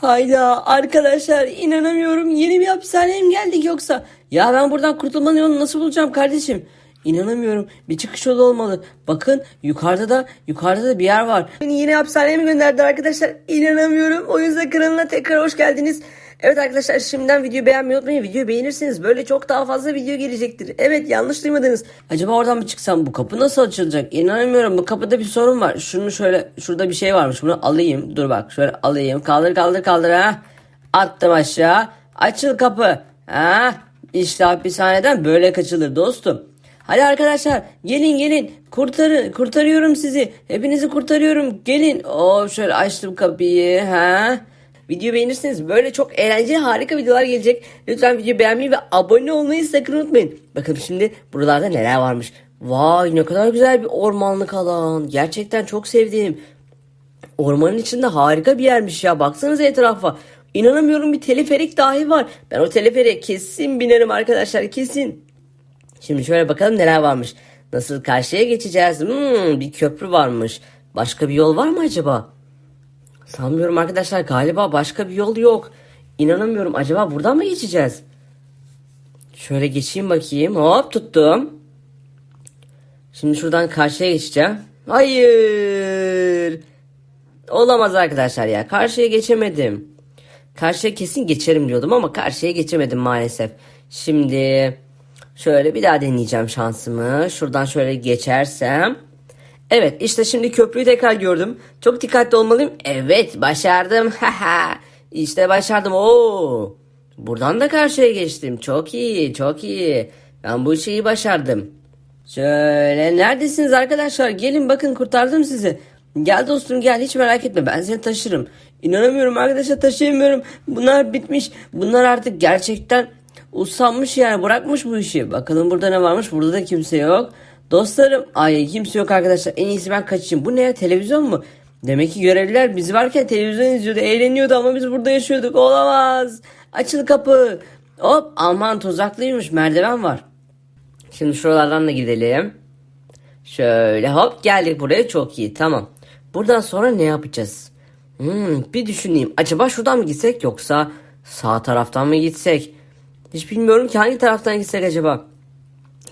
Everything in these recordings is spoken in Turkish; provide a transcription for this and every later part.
Hayda arkadaşlar inanamıyorum yeni bir hapishaneye mi geldik yoksa? Ya ben buradan kurtulmanın yolunu nasıl bulacağım kardeşim? İnanamıyorum bir çıkış yolu olmalı. Bakın yukarıda da yukarıda da bir yer var. Beni yeni hapishaneye mi gönderdi arkadaşlar? İnanamıyorum. O yüzden kanalına tekrar hoş geldiniz. Evet arkadaşlar şimdiden videoyu beğenmeyi unutmayın. Videoyu beğenirseniz böyle çok daha fazla video gelecektir. Evet yanlış duymadınız. Acaba oradan mı çıksam bu kapı nasıl açılacak? İnanamıyorum bu kapıda bir sorun var. Şunu şöyle şurada bir şey varmış bunu alayım. Dur bak şöyle alayım. Kaldır kaldır kaldır ha. Attım aşağı. Açıl kapı. Ha. İşte hapishaneden böyle kaçılır dostum. Hadi arkadaşlar gelin gelin kurtarın kurtarıyorum sizi hepinizi kurtarıyorum gelin o şöyle açtım kapıyı ha Video beğenirseniz böyle çok eğlenceli harika videolar gelecek. Lütfen videoyu beğenmeyi ve abone olmayı sakın unutmayın. Bakın şimdi buralarda neler varmış. Vay ne kadar güzel bir ormanlık alan. Gerçekten çok sevdim. Ormanın içinde harika bir yermiş ya. Baksanıza etrafa. İnanamıyorum bir teleferik dahi var. Ben o teleferiğe kesin binerim arkadaşlar kesin. Şimdi şöyle bakalım neler varmış. Nasıl karşıya geçeceğiz? Hmm, bir köprü varmış. Başka bir yol var mı acaba? Sanmıyorum arkadaşlar galiba başka bir yol yok. İnanamıyorum acaba buradan mı geçeceğiz? Şöyle geçeyim bakayım. Hop tuttum. Şimdi şuradan karşıya geçeceğim. Hayır. Olamaz arkadaşlar ya. Karşıya geçemedim. Karşıya kesin geçerim diyordum ama karşıya geçemedim maalesef. Şimdi şöyle bir daha deneyeceğim şansımı. Şuradan şöyle geçersem. Evet işte şimdi köprüyü tekrar gördüm. Çok dikkatli olmalıyım. Evet başardım. işte başardım. Oo. Buradan da karşıya geçtim. Çok iyi çok iyi. Ben bu şeyi başardım. Şöyle neredesiniz arkadaşlar? Gelin bakın kurtardım sizi. Gel dostum gel hiç merak etme ben seni taşırım. İnanamıyorum arkadaşlar taşıyamıyorum. Bunlar bitmiş. Bunlar artık gerçekten usanmış yani bırakmış bu işi. Bakalım burada ne varmış? Burada da kimse yok. Dostlarım ay kimse yok arkadaşlar en iyisi ben kaçayım. Bu ne ya televizyon mu? Demek ki görevliler biz varken televizyon izliyordu eğleniyordu ama biz burada yaşıyorduk olamaz. Açıl kapı. Hop aman tozaklıymış merdiven var. Şimdi şuralardan da gidelim. Şöyle hop geldik buraya çok iyi tamam. Buradan sonra ne yapacağız? Hmm, bir düşüneyim. Acaba şuradan mı gitsek yoksa sağ taraftan mı gitsek? Hiç bilmiyorum ki hangi taraftan gitsek acaba.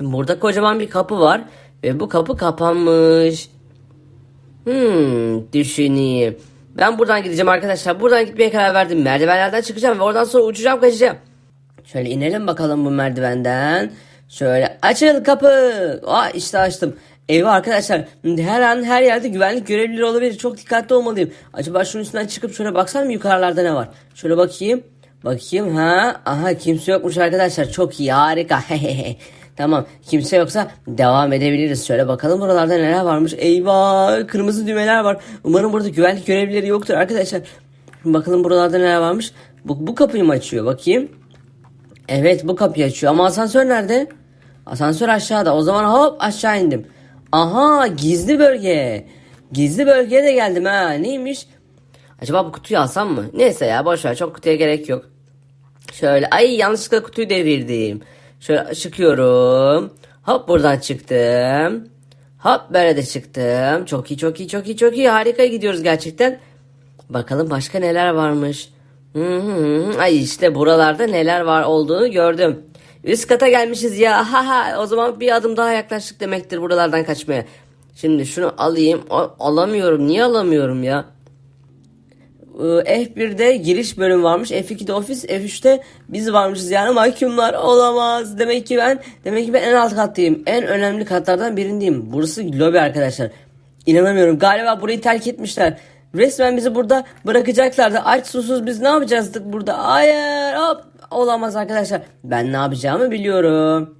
Burada kocaman bir kapı var ve bu kapı kapanmış. Hmm, düşüneyim. Ben buradan gideceğim arkadaşlar. Buradan gitmeye karar verdim. Merdivenlerden çıkacağım ve oradan sonra uçacağım kaçacağım. Şöyle inelim bakalım bu merdivenden. Şöyle açıl kapı. Aa işte açtım. Eyvah arkadaşlar her an her yerde güvenlik görevlileri olabilir. Çok dikkatli olmalıyım. Acaba şunun üstünden çıkıp şöyle baksam mı yukarılarda ne var? Şöyle bakayım. Bakayım ha. Aha kimse yokmuş arkadaşlar. Çok iyi harika. Tamam kimse yoksa devam edebiliriz. Şöyle bakalım buralarda neler varmış. Eyvah kırmızı düğmeler var. Umarım burada güvenlik görevlileri yoktur arkadaşlar. Bakalım buralarda neler varmış. Bu, bu kapıyı mı açıyor bakayım. Evet bu kapıyı açıyor ama asansör nerede? Asansör aşağıda. O zaman hop aşağı indim. Aha gizli bölge. Gizli bölgeye de geldim ha. Neymiş? Acaba bu kutuyu alsam mı? Neyse ya boşver çok kutuya gerek yok. Şöyle ay yanlışlıkla kutuyu devirdim. Şöyle çıkıyorum. Hop buradan çıktım. Hop böyle de çıktım. Çok iyi çok iyi çok iyi çok iyi harika gidiyoruz gerçekten. Bakalım başka neler varmış. Ay işte buralarda neler var olduğunu gördüm. Üst kata gelmişiz ya. Ha ha. O zaman bir adım daha yaklaştık demektir buralardan kaçmaya. Şimdi şunu alayım. A- alamıyorum. Niye alamıyorum ya? Ee, F1'de giriş bölüm varmış. F2'de ofis, F3'te biz varmışız. Yani mahkumlar olamaz. Demek ki ben demek ki ben en alt kattayım. En önemli katlardan birindeyim. Burası lobi arkadaşlar. İnanamıyorum. Galiba burayı terk etmişler. Resmen bizi burada bırakacaklardı. Aç susuz biz ne yapacaktık burada? Hayır hop. Olamaz arkadaşlar. Ben ne yapacağımı biliyorum.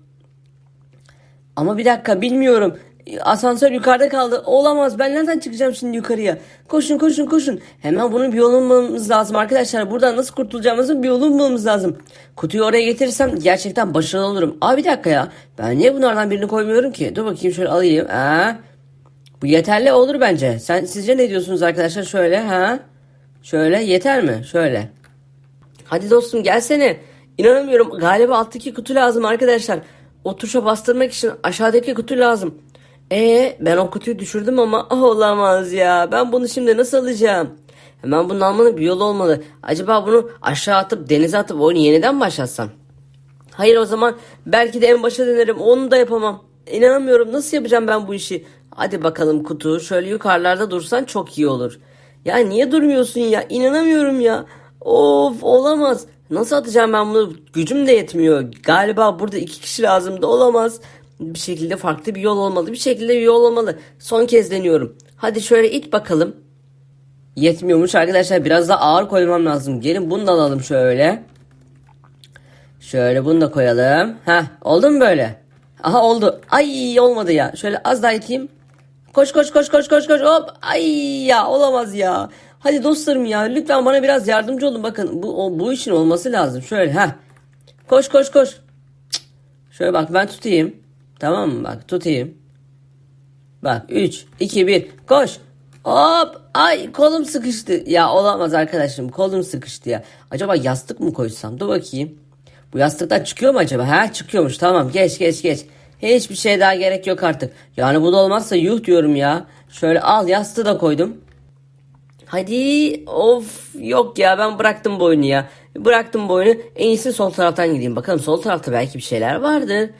Ama bir dakika bilmiyorum. Asansör yukarıda kaldı. Olamaz. Ben nereden çıkacağım şimdi yukarıya? Koşun koşun koşun. Hemen bunun bir yolunu bulmamız lazım arkadaşlar. Buradan nasıl kurtulacağımızın bir yolunu bulmamız lazım. Kutuyu oraya getirirsem gerçekten başarılı olurum. Aa bir dakika ya. Ben niye bunlardan birini koymuyorum ki? Dur bakayım şöyle alayım. Ha? Bu yeterli olur bence. Sen sizce ne diyorsunuz arkadaşlar? Şöyle ha? Şöyle yeter mi? Şöyle. Hadi dostum gelsene. İnanamıyorum. Galiba alttaki kutu lazım arkadaşlar. O tuşa bastırmak için aşağıdaki kutu lazım. E ben o kutuyu düşürdüm ama ah, olamaz ya. Ben bunu şimdi nasıl alacağım? Hemen bunun almanın bir yolu olmalı. Acaba bunu aşağı atıp denize atıp oyunu yeniden başlatsam? Hayır o zaman belki de en başa dönerim. Onu da yapamam. İnanamıyorum. Nasıl yapacağım ben bu işi? Hadi bakalım kutu. Şöyle yukarılarda dursan çok iyi olur. Ya niye durmuyorsun ya? İnanamıyorum ya. Of olamaz. Nasıl atacağım ben bunu? Gücüm de yetmiyor. Galiba burada iki kişi lazım da olamaz. Bir şekilde farklı bir yol olmalı. Bir şekilde bir yol olmalı. Son kez deniyorum. Hadi şöyle it bakalım. Yetmiyormuş arkadaşlar. Biraz daha ağır koymam lazım. Gelin bunu da alalım şöyle. Şöyle bunu da koyalım. Heh oldu mu böyle? Aha oldu. Ay olmadı ya. Şöyle az daha iteyim. Koş koş koş koş koş koş hop. Ay ya olamaz ya. Hadi dostlarım ya lütfen bana biraz yardımcı olun. Bakın bu o, bu işin olması lazım. Şöyle ha. Koş koş koş. Şöyle bak ben tutayım. Tamam mı? Bak tutayım. Bak 3 2 1 koş. Hop ay kolum sıkıştı. Ya olamaz arkadaşım kolum sıkıştı ya. Acaba yastık mı koysam? Dur bakayım. Bu yastıktan çıkıyor mu acaba? Ha çıkıyormuş tamam geç geç geç. Hiçbir şey daha gerek yok artık. Yani bu da olmazsa yuh diyorum ya. Şöyle al yastığı da koydum. Hadi of yok ya ben bıraktım bu oyunu ya. Bıraktım bu oyunu. En iyisi sol taraftan gideyim. Bakalım sol tarafta belki bir şeyler vardır.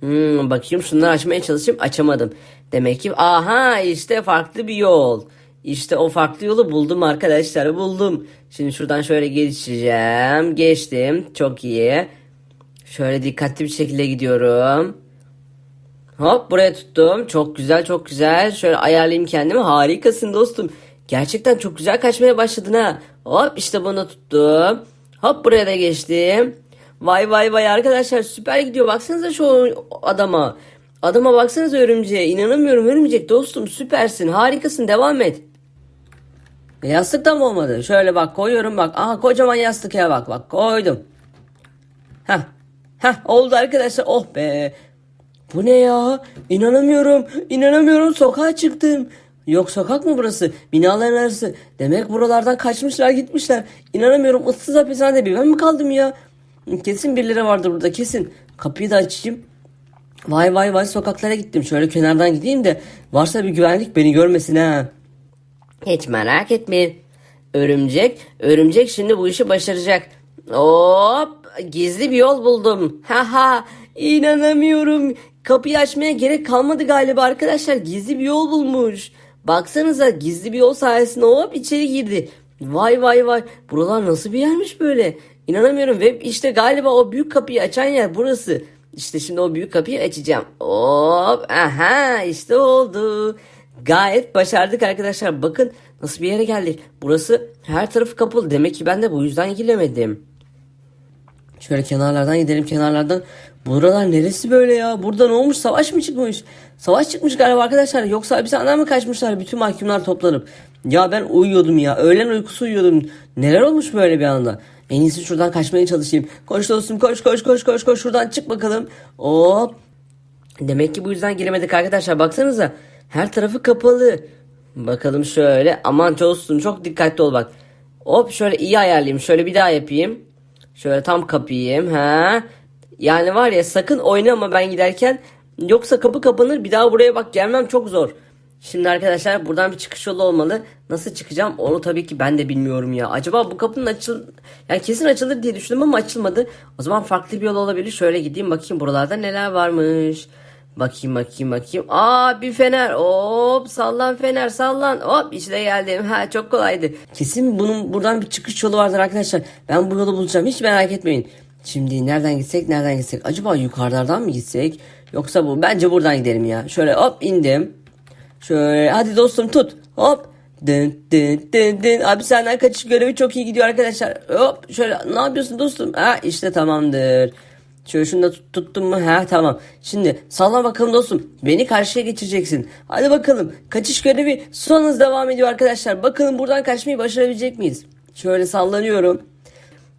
Hmm, bakayım şunları açmaya çalışayım açamadım. Demek ki aha işte farklı bir yol. İşte o farklı yolu buldum arkadaşlar buldum. Şimdi şuradan şöyle geçeceğim. Geçtim çok iyi. Şöyle dikkatli bir şekilde gidiyorum. Hop buraya tuttum. Çok güzel çok güzel. Şöyle ayarlayayım kendimi. Harikasın dostum. Gerçekten çok güzel kaçmaya başladın ha. Hop işte bunu tuttum. Hop buraya da geçtim. Vay vay vay arkadaşlar süper gidiyor. Baksanıza şu adama. Adama baksanıza örümceğe. İnanamıyorum örümcek dostum süpersin. Harikasın devam et. E, yastık da mı olmadı? Şöyle bak koyuyorum bak. Aha kocaman yastık ya bak bak koydum. Heh. Heh oldu arkadaşlar. Oh be. Bu ne ya? İnanamıyorum. İnanamıyorum. Sokağa çıktım. Yok sokak mı burası? Binaların arası. Demek buralardan kaçmışlar gitmişler. İnanamıyorum. Issız hapishanede bir ben mi kaldım ya? Kesin birileri vardır burada kesin. Kapıyı da açayım. Vay vay vay sokaklara gittim. Şöyle kenardan gideyim de varsa bir güvenlik beni görmesin ha. Hiç merak etmeyin. Örümcek, örümcek şimdi bu işi başaracak. Hop, gizli bir yol buldum. Haha, inanamıyorum. Kapıyı açmaya gerek kalmadı galiba arkadaşlar. Gizli bir yol bulmuş. Baksanıza gizli bir yol sayesinde hop içeri girdi. Vay vay vay. Buralar nasıl bir yermiş böyle? İnanamıyorum ve işte galiba o büyük kapıyı açan yer burası. İşte şimdi o büyük kapıyı açacağım. Hop, aha işte oldu. Gayet başardık arkadaşlar. Bakın nasıl bir yere geldik. Burası her tarafı kapalı. Demek ki ben de bu yüzden giremedim. Şöyle kenarlardan gidelim kenarlardan. Buralar neresi böyle ya? Burada ne olmuş? Savaş mı çıkmış? Savaş çıkmış galiba arkadaşlar. Yoksa hapishaneden mi kaçmışlar bütün mahkumlar toplanıp? Ya ben uyuyordum ya. Öğlen uykusu uyuyordum. Neler olmuş böyle bir anda? En iyisi şuradan kaçmaya çalışayım. Koş dostum koş koş koş koş koş. Şuradan çık bakalım. Hop. Demek ki bu yüzden giremedik arkadaşlar. Baksanıza. Her tarafı kapalı. Bakalım şöyle. Aman dostum çok dikkatli ol bak. Hop şöyle iyi ayarlayayım. Şöyle bir daha yapayım. Şöyle tam kapayım. Ha. Yani var ya sakın oynama ben giderken. Yoksa kapı kapanır bir daha buraya bak gelmem çok zor. Şimdi arkadaşlar buradan bir çıkış yolu olmalı. Nasıl çıkacağım onu tabii ki ben de bilmiyorum ya. Acaba bu kapının açıl... Yani kesin açılır diye düşündüm ama açılmadı. O zaman farklı bir yol olabilir. Şöyle gideyim bakayım buralarda neler varmış. Bakayım bakayım bakayım. Aa bir fener. Hop sallan fener sallan. Hop işte geldim. Ha çok kolaydı. Kesin bunun buradan bir çıkış yolu vardır arkadaşlar. Ben bu yolu bulacağım. Hiç merak etmeyin. Şimdi nereden gitsek nereden gitsek? Acaba yukarılardan mı gitsek? Yoksa bu bence buradan gidelim ya. Şöyle hop indim. Şöyle hadi dostum tut. Hop. Dın dın dın dın. Abi senden kaçış görevi çok iyi gidiyor arkadaşlar. Hop şöyle ne yapıyorsun dostum? Ha işte tamamdır. Şöyle şunu da tut- tuttum mu? Ha tamam. Şimdi salla bakalım dostum. Beni karşıya geçireceksin. Hadi bakalım. Kaçış görevi son hız devam ediyor arkadaşlar. Bakalım buradan kaçmayı başarabilecek miyiz? Şöyle sallanıyorum.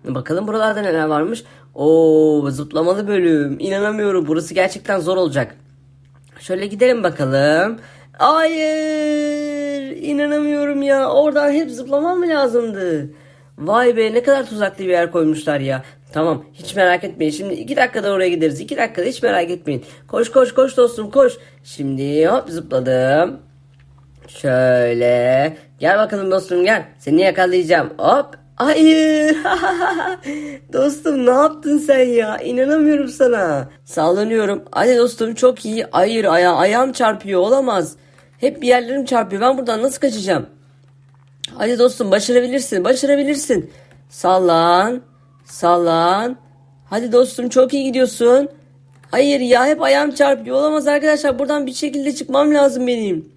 Bakalım buralarda neler varmış. Oo zıplamalı bölüm. İnanamıyorum. Burası gerçekten zor olacak. Şöyle gidelim bakalım. Hayır. inanamıyorum ya. Oradan hep zıplamam mı lazımdı? Vay be ne kadar tuzaklı bir yer koymuşlar ya. Tamam hiç merak etmeyin. Şimdi iki dakikada oraya gideriz. İki dakikada hiç merak etmeyin. Koş koş koş dostum koş. Şimdi hop zıpladım. Şöyle Gel bakalım dostum gel. Seni yakalayacağım. Hop. Hayır. dostum ne yaptın sen ya? İnanamıyorum sana. Sallanıyorum. Hadi dostum çok iyi. Hayır aya ayağım çarpıyor olamaz. Hep bir yerlerim çarpıyor. Ben buradan nasıl kaçacağım? Hadi dostum başarabilirsin. Başarabilirsin. Sallan. Sallan. Hadi dostum çok iyi gidiyorsun. Hayır ya hep ayağım çarpıyor. Olamaz arkadaşlar. Buradan bir şekilde çıkmam lazım benim.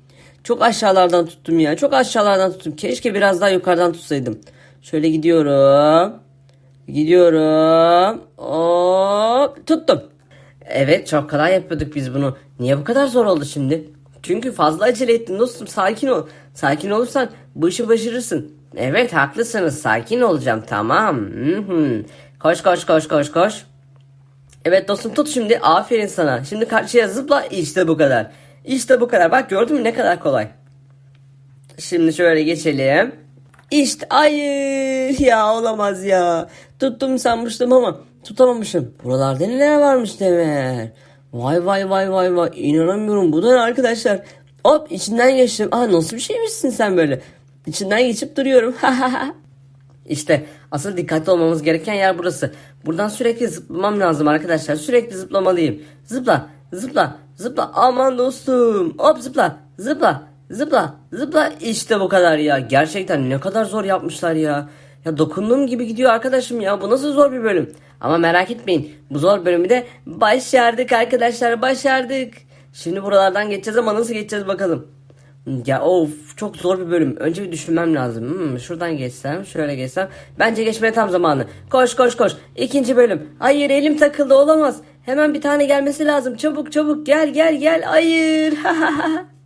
Çok aşağılardan tuttum ya. Çok aşağılardan tuttum. Keşke biraz daha yukarıdan tutsaydım. Şöyle gidiyorum. Gidiyorum. Hop tuttum. Evet çok kolay yapıyorduk biz bunu. Niye bu kadar zor oldu şimdi? Çünkü fazla acele ettin dostum. Sakin ol. Sakin olursan bu işi başarırsın. Evet haklısınız. Sakin olacağım. Tamam. Hı hı. Koş koş koş koş koş. Evet dostum tut şimdi. Aferin sana. Şimdi karşıya zıpla. İşte bu kadar. İşte bu kadar. Bak gördün mü ne kadar kolay. Şimdi şöyle geçelim. İşte hayır ya olamaz ya. Tuttum sanmıştım ama tutamamışım. Buralarda neler varmış demek. Vay vay vay vay vay inanamıyorum bu da ne arkadaşlar. Hop içinden geçtim. Aa nasıl bir şeymişsin sen böyle. İçinden geçip duruyorum. İşte asıl dikkatli olmamız gereken yer burası. Buradan sürekli zıplamam lazım arkadaşlar. Sürekli zıplamalıyım. Zıpla, zıpla, zıpla. Aman dostum. Hop zıpla, zıpla, zıpla, zıpla. İşte bu kadar ya. Gerçekten ne kadar zor yapmışlar ya. Ya dokunduğum gibi gidiyor arkadaşım ya. Bu nasıl zor bir bölüm. Ama merak etmeyin. Bu zor bölümü de başardık arkadaşlar. Başardık. Şimdi buralardan geçeceğiz ama nasıl geçeceğiz bakalım. Ya of çok zor bir bölüm. Önce bir düşünmem lazım. Hmm, şuradan geçsem, şöyle geçsem. Bence geçmeye tam zamanı. Koş koş koş. İkinci bölüm. Hayır elim takıldı olamaz. Hemen bir tane gelmesi lazım. Çabuk çabuk gel gel gel. Hayır.